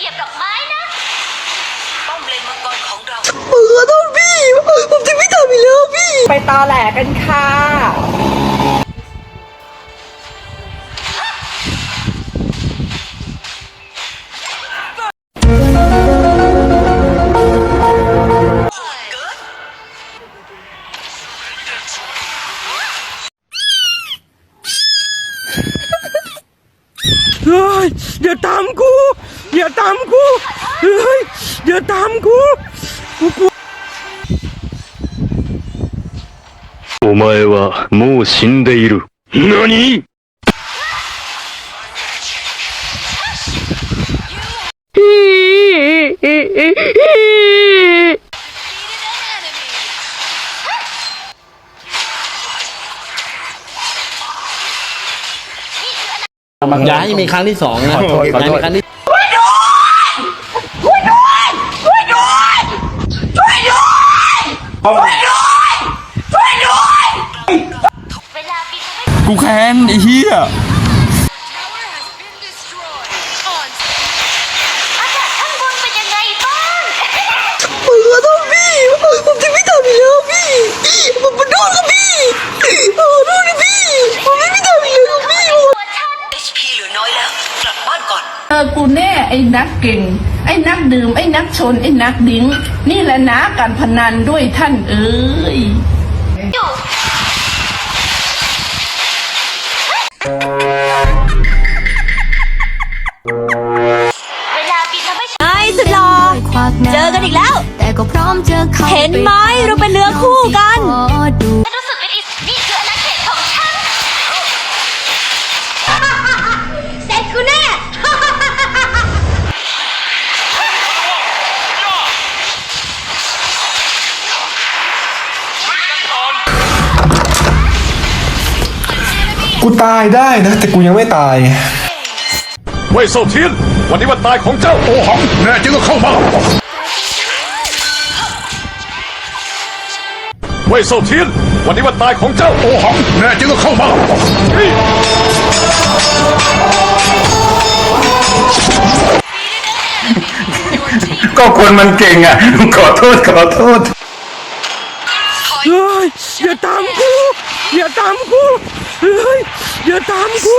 เหยียบดอกไม้นะ ป้อมเลนมังกรของเราขอโทษพี่ผมจะไม่ทำอีกแล้วพี่ ไปตอแหลกันค่ะ เฮ้ยอย่าตามกู อย่าตามกู เฮ้ยอย่าตามกูกูกลัว お前はもう死んでいる。何 อย่าให้มีครั้งที่สองนะขอโทษขอโทษ ย่าให้มีครั้งที่เวลาปีทำให้กูแค้นไอ้เหี้ย เออกูแน่ไอ้นักเก่ง ไอ้นักดื่มไอ้นักชนไอ้นักดิ้ง นี่แหละนะการพนันด้วยท่านเอ้ยอยู่เวลาปีทำให้ฉันไอ้สุดหล่อเจอกันอีกแล้ว แต่ก็พร้อมจะเข้าเห็นไหมเราเป็นเนื้อคู่กันขอดู กูตายได้นะ แต่กูยังไม่ตาย เว่ยเซาเทียน วันนี้วันตายของเจ้าโอหัง แน่จริงก็เข้ามา เว่ยเซาเทียน วันนี้วันตายของเจ้าโอหัง แน่จริงก็เข้ามาเฮ้ยก็คนมันเก่งอะ ขอโทษ ขอโทษ เฮ้ยอย่าตามกูอย่าตามกูเฮ้ย อย่าตามกู